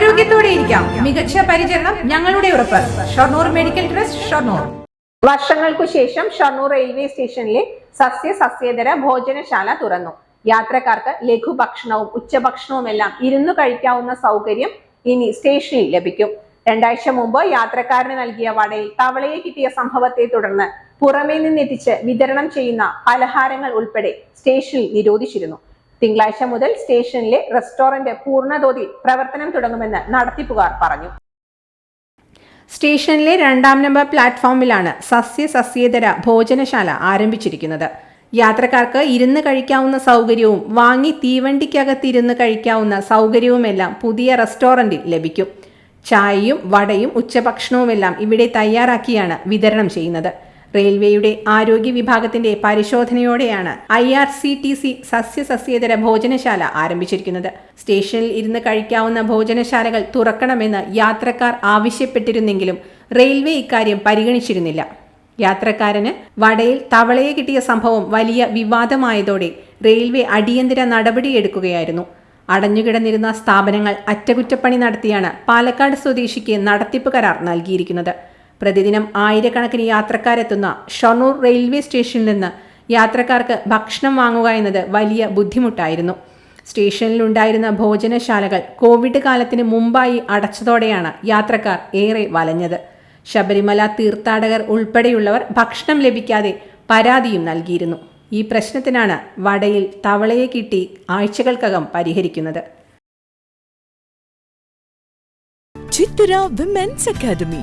ആരോഗ്യത്തോടെ ഇരിക്കാം. മികച്ച പരിചരണം ഞങ്ങളുടെ ഉറപ്പ്. Shoranur medical trust Shoranur. വർഷങ്ങൾക്കു ശേഷം ഷൊർണൂർ റെയിൽവേ സ്റ്റേഷനിലെ സസ്യ സസ്യേതര ഭോജനശാല തുറന്നു. യാത്രക്കാർക്ക് ലഘുഭക്ഷണവും ഉച്ചഭക്ഷണവും എല്ലാം ഇരുന്നു കഴിക്കാവുന്ന സൗകര്യം ഇനി സ്റ്റേഷനിൽ ലഭിക്കും. രണ്ടാഴ്ച മുമ്പ് യാത്രക്കാരന് നൽകിയ വടയിൽ തവളയെ കിട്ടിയ സംഭവത്തെ തുടർന്ന് പുറമേ നിന്നെത്തിച്ച് വിതരണം ചെയ്യുന്ന പലഹാരങ്ങൾ ഉൾപ്പെടെ സ്റ്റേഷനിൽ നിരോധിച്ചിരുന്നു. തിങ്കളാഴ്ച മുതൽ സ്റ്റേഷനിലെ റെസ്റ്റോറന്റ് പൂർണതോതിൽ പ്രവർത്തനം തുടങ്ങുമെന്ന് നടത്തിപ്പുകാർ പറഞ്ഞു. സ്റ്റേഷനിലെ രണ്ടാം നമ്പർ പ്ലാറ്റ്ഫോമിലാണ് സസ്യ സസ്യേതര ഭോജനശാല ആരംഭിച്ചിരിക്കുന്നത്. യാത്രക്കാർക്ക് ഇരുന്ന് കഴിക്കാവുന്ന സൗകര്യവും വാങ്ങി തീവണ്ടിക്കകത്ത് ഇരുന്ന് കഴിക്കാവുന്ന സൗകര്യവുമെല്ലാം പുതിയ റെസ്റ്റോറന്റിൽ ലഭിക്കും. ചായയും വടയും ഉച്ചഭക്ഷണവുമെല്ലാം ഇവിടെ തയ്യാറാക്കിയാണ് വിതരണം ചെയ്യുന്നത്. റെയിൽവേയുടെ ആരോഗ്യ വിഭാഗത്തിന്റെ പരിശോധനയോടെയാണ് I R C T C സസ്യസസ്യേതര ഭോജനശാല ആരംഭിച്ചിരിക്കുന്നത്. സ്റ്റേഷനിൽ ഇരുന്ന് കഴിക്കാവുന്ന ഭോജനശാലകൾ തുറക്കണമെന്ന് യാത്രക്കാർ ആവശ്യപ്പെട്ടിരുന്നെങ്കിലും റെയിൽവേ ഇക്കാര്യം പരിഗണിച്ചിരുന്നില്ല. യാത്രക്കാരന് വടയിൽ തവളയെ കിട്ടിയ സംഭവം വലിയ വിവാദമായതോടെ റെയിൽവേ അടിയന്തര നടപടിയെടുക്കുകയായിരുന്നു. അടഞ്ഞുകിടന്നിരുന്ന സ്ഥാപനങ്ങൾ അറ്റകുറ്റപ്പണി നടത്തിയാണ് പാലക്കാട് സ്വദേശിക്ക് നടത്തിപ്പ് കരാർ നൽകിയിരിക്കുന്നത്. പ്രതിദിനം ആയിരക്കണക്കിന് യാത്രക്കാരെത്തുന്ന ഷൊർണൂർ റെയിൽവേ സ്റ്റേഷനിൽ നിന്ന് യാത്രക്കാർക്ക് ഭക്ഷണം വാങ്ങുക എന്നത് വലിയ ബുദ്ധിമുട്ടായിരുന്നു. സ്റ്റേഷനിലുണ്ടായിരുന്ന ഭോജനശാലകൾ കോവിഡ് കാലത്തിന് മുമ്പായി അടച്ചതോടെയാണ് യാത്രക്കാർ ഏറെ വലഞ്ഞത്. ശബരിമല തീർത്ഥാടകർ ഉൾപ്പെടെയുള്ളവർ ഭക്ഷണം ലഭിക്കാതെ പരാതിയും നൽകിയിരുന്നു. ഈ പ്രശ്നത്തിനാണ് വടയിൽ തവളയെ കിട്ടി ആഴ്ചകൾക്കകം പരിഹരിക്കുന്നത്. Chithara women's academy.